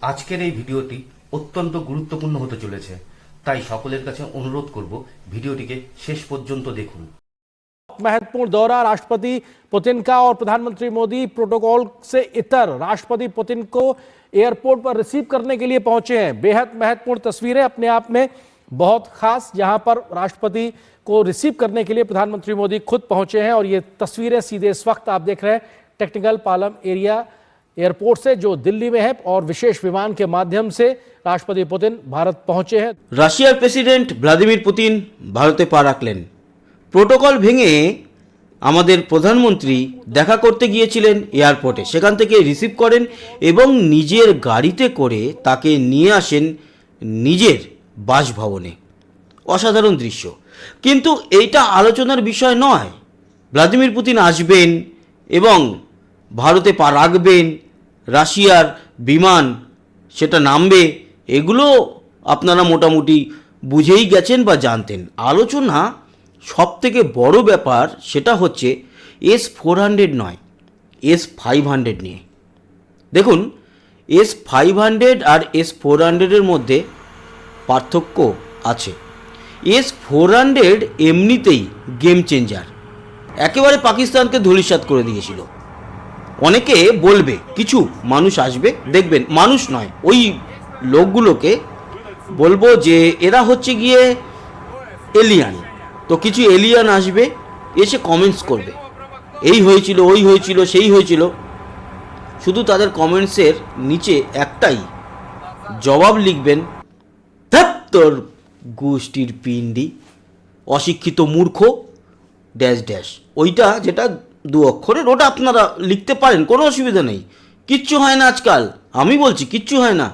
আজকের এই ভিডিওটি অত্যন্ত গুরুত্বপূর্ণ হতে চলেছে তাই সকলের কাছে অনুরোধ করব ভিডিওটিকে শেষ পর্যন্ত দেখুন महत्वपूर्ण दौरा राष्ट्रपति पुतिन का और प्रधानमंत्री मोदी प्रोटोकॉल से इतर राष्ट्रपति पुतिन को एयरपोर्ट पर रिसीव करने के लिए पहुंचे हैं बेहद महत्वपूर्ण तस्वीरें अपने आप में बहुत खास जहां पर राष्ट्रपति को रिसीव करने के लिए प्रधानमंत्री मोदी खुद पहुंचे हैं और ये तस्वीरें सीधे इस वक्त आप देख रहे हैं टेक्निकल पालम एरिया एयरपोर्ट से जो दिल्ली में है और विशेष विमान के माध्यम से राष्ट्रपति पुतिन भारत पहुंचे हैं রাশিয়ার প্রেসিডেন্ট ভ্লাদিমির পুতিন ভারতে পা রাখলেন প্রোটোকল ভেঙে আমাদের প্রধানমন্ত্রী দেখা করতে গিয়েছিলেন এয়ারপোর্টে সেখান থেকে রিসিভ করেন এবং নিজের গাড়িতে করে তাকে নিয়ে আসেন নিজের বাসভবনে অসাধারণ দৃশ্য কিন্তু এইটা আলোচনার বিষয় নয় ভ্লাদিমির পুতিন আসবেন এবং ভারতে পা রাখবেন রাশিয়ার বিমান সেটা নামবে, এগুলো আপনারা মোটামুটি বুঝেই গেছেন বা জানতেন। আলোচনা সব থেকে বড় ব্যাপার সেটা হচ্ছে এস ফোর হান্ড্রেড নয়, এস ফাইভ হান্ড্রেড নিয়ে। দেখুন, এস ফাইভ হান্ড্রেড আর এস ফোর হান্ড্রেডের মধ্যে পার্থক্য আছে। এস ফোর হান্ড্রেড এমনিতেই গেম চেঞ্জার একেবারে পাকিস্তানকে ধূলিসাৎ করে দিয়েছিল। অনেকে বলবে, কিছু মানুষ আসবে, দেখবেন, মানুষ নয়। ওই লোকগুলোকে বলব যে, এরা হচ্ছে গিয়ে এলিয়ান তো কিছু এলিয়ান আসবে, এসে কমেন্টস করবে। এই হয়েছিল, ওই হয়েছিল, সেই হয়েছিল। শুধু তাদের কমেন্টসের নিচে একটাই জবাব লিখবেন তোর গোষ্ঠীর পিন্ডি অশিক্ষিত মূর্খ, ড্যাশ ড্যাশ। ওইটা যেটা দু অক্ষরের ওটা আপনারা লিখতে পারেন, কোনো অসুবিধা নেই। কিচ্ছু হয় না আজকাল। আমি বলছি, কিচ্ছু হয় না।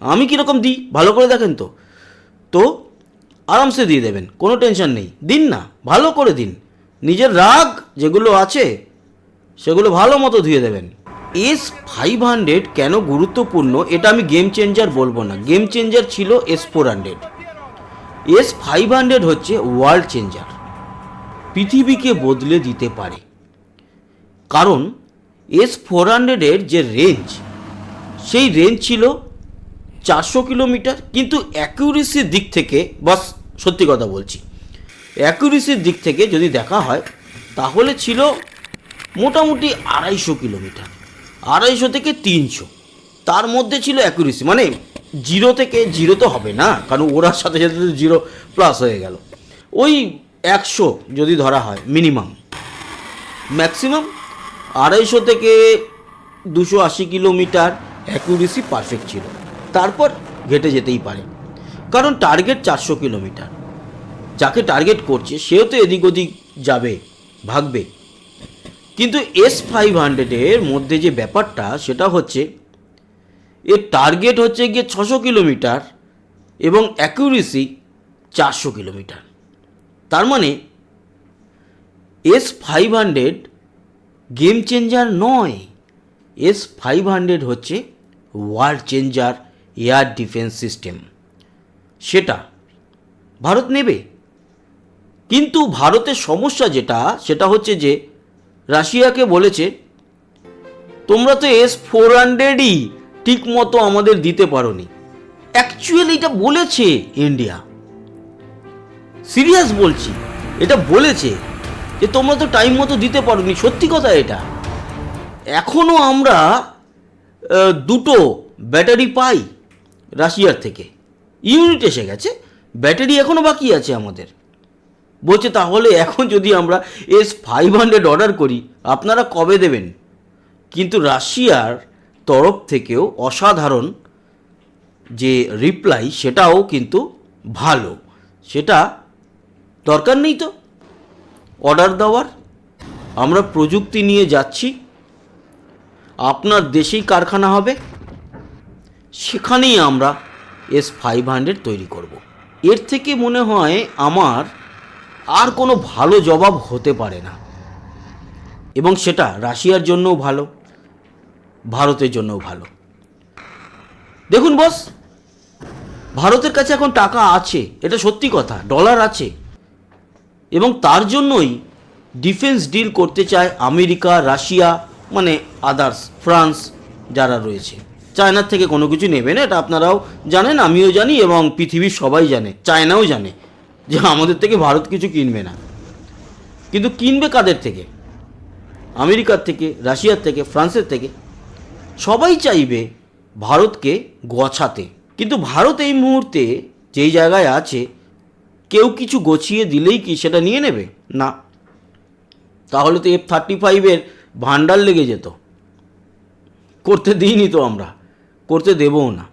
আমি কীরকম দিই? ভালো করে দেখেন তো। তো আরামসে দিয়ে দেবেন, কোনো টেনশন নেই। দিন না, ভালো করে দিন। নিজের রাগ যেগুলো আছে, সেগুলো ভালো মতো ধুয়ে দেবেন। এস ফাইভ হান্ড্রেড কেন গুরুত্বপূর্ণ? এটা আমি গেম চেঞ্জার বলব না। গেম চেঞ্জার ছিল S four hundred. S five hundred হচ্ছে ওয়ার্ল্ড চেঞ্জার। পৃথিবীকে বদলে দিতে পারে। কারণ এস ফোর হান্ড্রেডের যে রেঞ্জ সেই রেঞ্জ ছিল চারশো কিলোমিটার। কিন্তু অ্যাকিউরেসির দিক থেকে, বাস সত্যি কথা বলছি অ্যাকিউরেসির দিক থেকে যদি দেখা হয়, তাহলে ছিল মোটামুটি আড়াইশো কিলোমিটার, আড়াইশো থেকে তিনশো। তার মধ্যে ছিল অ্যাকুরেসি মানে জিরো থেকে জিরো তো হবে না, কারণ ওরার সাথে সাথে জিরো প্লাস হয়ে গেল। ওই একশো যদি ধরা হয় মিনিমাম ম্যাক্সিমাম আড়াইশো থেকে দুশো আশি কিলোমিটার অ্যাকুরেসি পারফেক্ট ছিল। তারপর ঘেটে যেতেই পারে। কারণ টার্গেট চারশো কিলোমিটার। যাকে টার্গেট করছে, সেও তো এদিক ওদিক যাবে, ভাগবে। কিন্তু এস ফাইভ হান্ড্রেডের মধ্যে যে ব্যাপারটা, সেটা হচ্ছে, এর টার্গেট হচ্ছে গিয়ে ছশো কিলোমিটার এবং অ্যাকুরেসি চারশো কিলোমিটার। তার মানে S five hundred game changer নয়। এস ফাইভ হান্ড্রেড হচ্ছে world changer air defence system সেটা ভারত নেবে। কিন্তু ভারতের সমস্যা যেটা, সেটা হচ্ছে যে রাশিয়াকে বলেছে, তোমরা তো এস ফোর হান্ড্রেডই ঠিক মতো আমাদের দিতে পারোনি। অ্যাকচুয়ালি এটা বলেছে ইন্ডিয়া সিরিয়াস বলছি। এটা বলেছে। যে তোমরা তো টাইম মতো দিতে পারোনি। সত্যি কথা এটা। এখনও আমরা দুটো ব্যাটারি পাই রাশিয়ার থেকে। ইউনিট এসে গেছে। ব্যাটারি এখনও বাকি আছে আমাদের। বলছে, তাহলে এখন যদি আমরা এস ফাইভ হান্ড্রেড অর্ডার করি, আপনারা কবে দেবেন? কিন্তু রাশিয়ার তরফ থেকেও অসাধারণ যে রিপ্লাই সেটাও কিন্তু ভালো। সেটা দরকার নেই তো? অর্ডার দেওয়ার, আমরা প্রযুক্তি নিয়ে যাচ্ছি, আপনার দেশেই কারখানা হবে, সেখানেই আমরা এস ফাইভ হান্ড্রেড তৈরি করব। এর থেকে মনে হয় আমার আর কোনো ভালো জবাব হতে পারে না। এবং সেটা রাশিয়ার জন্যও ভালো, ভারতের জন্যও ভালো। দেখুন বস ভারতের কাছে এখন টাকা আছে, এটা সত্যি কথা ডলার আছে। এবং তার জন্যই ডিফেন্স ডিল করতে চায় আমেরিকা, রাশিয়া মানে আদার্স ফ্রান্স যারা রয়েছে। চায়নার থেকে কোনো কিছু নেবে না, এটা আপনারাও জানেন, আমিও জানি এবং পৃথিবীর সবাই জানে, চায়নাও জানে যে আমাদের থেকে ভারত কিছু কিনবে না। কিন্তু কিনবে কাদের থেকে? আমেরিকার থেকে, রাশিয়ার থেকে, ফ্রান্সের থেকে। সবাই চাইবে ভারতকে গছাতে কিন্তু ভারত এই মুহূর্তে যেই জায়গায় আছে কেউ কিছু গছিয়ে দিলেই কি সেটা নিয়ে নেবে? না। তাহলে তো এফ থার্টি ফাইভের ভান্ডার লেগে যেত। করতে দিইনি তো আমরা। করতে দেবও না।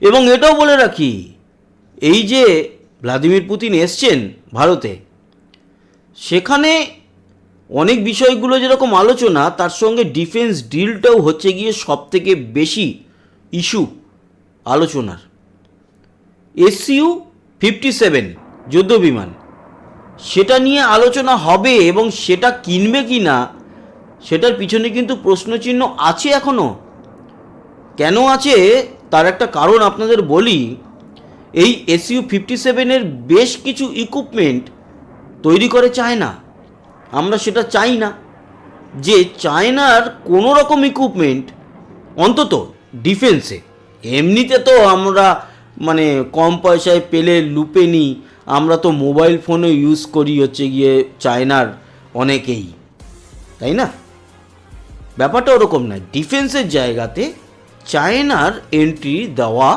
এবং এটাও বলে রাখি এই যে ভ্লাদিমির পুতিন এসছেন ভারতে সেখানে অনেক বিষয়গুলো যেরকম আলোচনা তার সঙ্গে ডিফেন্স ডিলটাও হচ্ছে গিয়ে সব থেকে বেশি ইস্যু আলোচনার। এসইউ ফিফটি সেভেন যুদ্ধ বিমান সেটা নিয়ে আলোচনা হবে এবং সেটা কিনবে কি না, সেটার পিছনে কিন্তু প্রশ্নচিহ্ন আছে এখনও কেন আছে, তার একটা কারণ আপনাদের বলি। এই এসইউ ফিফটি সেভেনের বেশ কিছু ইকুইপমেন্ট তৈরি করে চায়না। আমরা সেটা চাই না। যে চায়নার কোনো রকম ইকুইপমেন্ট অন্তত ডিফেন্সে এমনিতে তো আমরা মানে কম পয়সায় পেলে লুপে নিই। আমরা তো মোবাইল ফোনও ইউজ করি হচ্ছে গিয়ে চায়নার অনেকেই, তাই না? ব্যাপারটা ওরকম নয় ডিফেন্সের জায়গাতে চায়নার এন্ট্রি দেওয়া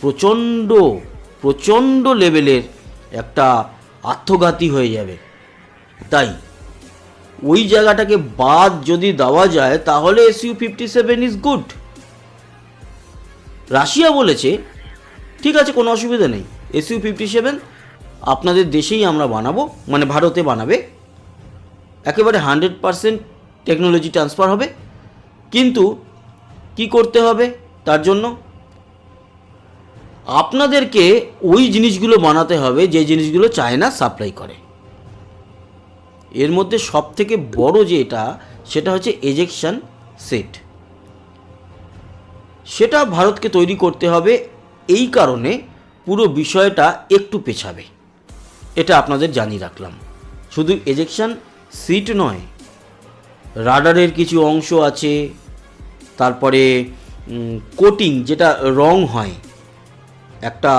প্রচণ্ড প্রচণ্ড লেভেলের একটা আত্মঘাতী হয়ে যাবে। তাই ওই জায়গাটাকে বাদ যদি দেওয়া যায়, তাহলে SU fifty seven is good Russia বলেছে, ঠিক আছে, কোনো অসুবিধা নেই। এসইউ ফিফটি সেভেন আপনাদের দেশেই আমরা বানাবো মানে ভারতে বানাবে। একেবারে হান্ড্রেড পারসেন্ট টেকনোলজি ট্রান্সফার হবে। কিন্তু কি করতে হবে তার জন্য? আপনাদেরকে ওই জিনিসগুলো বানাতে হবে যে জিনিসগুলো চায়না সাপ্লাই করে। এর মধ্যে সব থেকে বড় যেটা সেটা হচ্ছে এজেকশন সেট সেটা ভারতকে তৈরি করতে হবে এই কারণে পুরো বিষয়টা একটু পেছাবে। এটা আপনাদের জানিয়ে রাখলাম। শুধু এজেকশান সিট নয় রাডারের কিছু অংশ আছে, তারপরে কোটিং যেটা রং হয়, একটা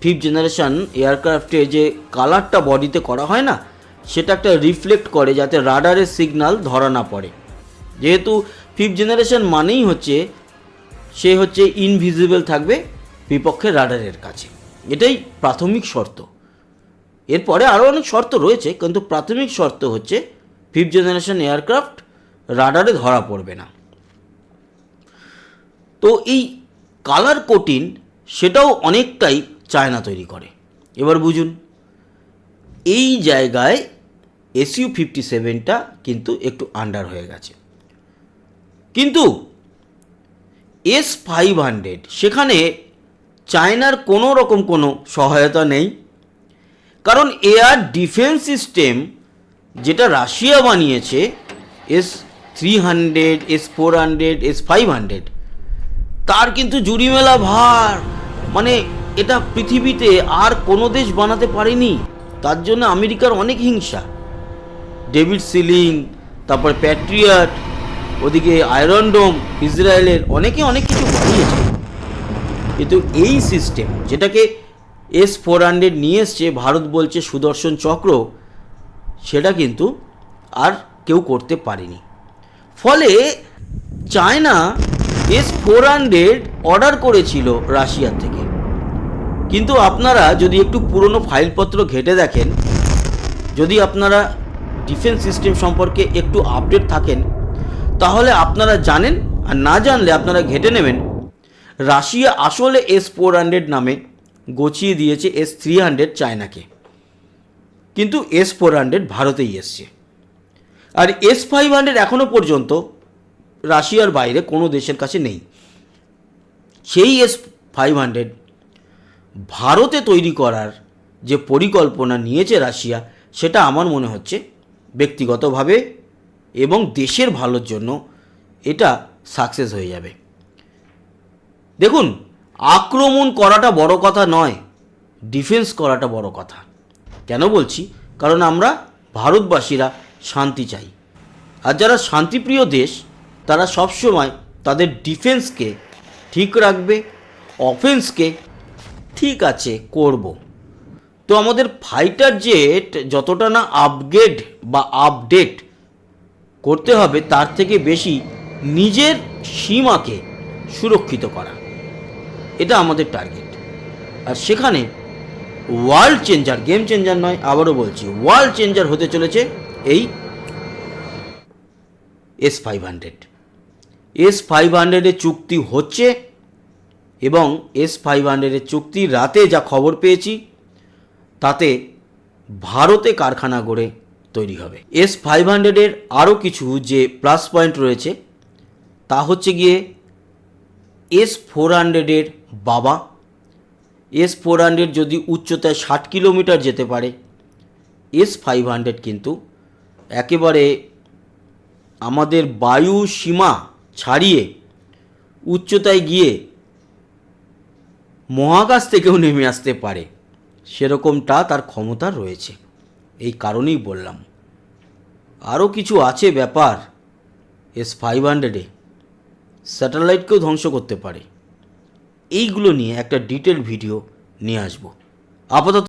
ফিফথ জেনারেশান এয়ারক্রাফটে যে কালারটা বডিতে করা হয় না, সেটা একটা রিফ্লেক্ট করে যাতে রাডারের সিগন্যাল ধরা না পড়ে। যেহেতু ফিফথ জেনারেশান মানেই হচ্ছে, সে হচ্ছে ইনভিজিবল থাকবে বিপক্ষের রাডারের কাছে। এটাই প্রাথমিক শর্ত। এরপরে আরও অনেক শর্ত রয়েছে, কিন্তু প্রাথমিক শর্ত হচ্ছে ফিফথ জেনারেশন এয়ারক্রাফট রাডারে ধরা পড়বে না। তো এই কালার কোটিন সেটাও অনেকটাই চায়না তৈরি করে। এবার বুঝুন, এই জায়গায় এসইউ ফিফটি সেভেনটা কিন্তু একটু আন্ডার হয়ে গেছে। কিন্তু এস ফাইভ হান্ড্রেড, সেখানে চায়নার কোনো রকম কোনো সহায়তা নেই। কারণ এয়ার ডিফেন্স সিস্টেম যেটা রাশিয়া বানিয়েছে, S three hundred, S four hundred, S five hundred, তার কিন্তু জুড়িমেলা ভার। মানে এটা পৃথিবীতে আর কোনো দেশ বানাতে পারেনি। তার জন্য আমেরিকার অনেক হিংসা। ডেভিড সিলিং, তারপর প্যাট্রিয়াট, ওদিকে আয়রন ডোম, ইসরায়েলের অনেকে অনেক কিছু বানিয়েছে। কিন্তু এই সিস্টেম যেটাকে এস ফোর হান্ড্রেড নিয়ে এসছে, ভারত বলছে সুদর্শন চক্র, সেটা কিন্তু আর কেউ করতে পারেনি। ফলে China S four hundred order করেছিল রাশিয়ার থেকে। কিন্তু আপনারা যদি একটু পুরনো ফাইলপত্র ঘেটে দেখেন, যদি আপনারা ডিফেন্স সিস্টেম সম্পর্কে একটু আপডেট থাকেন, তাহলে আপনারা জানেন আর না জানলে আপনারা ঘেটে নেবেন রাশিয়া আসলে এস ফোর হান্ড্রেড নামে গছিয়ে দিয়েছে এস থ্রি হান্ড্রেড চায়নাকে। কিন্তু এস ফোর হান্ড্রেড ভারতেই এসছে। আর এস ফাইভ হান্ড্রেড এখনও পর্যন্ত রাশিয়ার বাইরে কোনো দেশের কাছে নেই। সেই এস ফাইভ হান্ড্রেড ভারতে তৈরি করার যে পরিকল্পনা নিয়েছে রাশিয়া, সেটা আমার মনে হচ্ছে ব্যক্তিগতভাবে এবং দেশের ভালোর জন্য এটা সাকসেস হয়ে যাবে। দেখুন, আক্রমণ করাটা বড় কথা নয় ডিফেন্স করাটা বড় কথা। কেন বলছি? কারণ আমরা ভারতবাসীরা শান্তি চাই। আর যারা শান্তিপ্রিয় দেশ, তারা সবসময় তাদের ডিফেন্সকে ঠিক রাখবে অফেন্সকে ঠিক আছে করব। তো আমাদের ফাইটার জেট যতটা না আপগ্রেড বা আপডেট করতে হবে, তার থেকে বেশি নিজের সীমাকে সুরক্ষিত করা। এটা আমাদের টার্গেট আর সেখানে ওয়ার্ল্ড চেঞ্জার গেম চেঞ্জার নয়, আবারও বলছি ওয়ার্ল্ড চেঞ্জার হতে চলেছে এই S five hundred S five হান্ড্রেডের চুক্তি হচ্ছে এবং এস ফাইভ হান্ড্রেডের চুক্তির রাতে যা খবর পেয়েছি, তাতে ভারতে কারখানা গড়ে তৈরি হবে। এস ফাইভ হান্ড্রেডের আরও কিছু যে প্লাস পয়েন্ট রয়েছে, তা হচ্ছে গিয়ে এস ফোর হান্ড্রেডের বাবা। এস ফোর হান্ড্রেড যদি উচ্চতায় ষাট কিলোমিটার যেতে পারে এস ফাইভ হান্ড্রেড কিন্তু একেবারে আমাদের বায়ু সীমা ছাড়িয়ে উচ্চতায় গিয়ে মহাকাশ থেকেও নেমে আসতে পারে, সেরকমটা তার ক্ষমতা রয়েছে। এই কারণেই বললাম। আরও কিছু আছে ব্যাপার এস ফাইভ হান্ড্রেডে স্যাটেলাইটকেও ধ্বংস করতে পারে। এইগুলো নিয়ে একটা ডিটেল ভিডিও নিয়ে আসব। আপাতত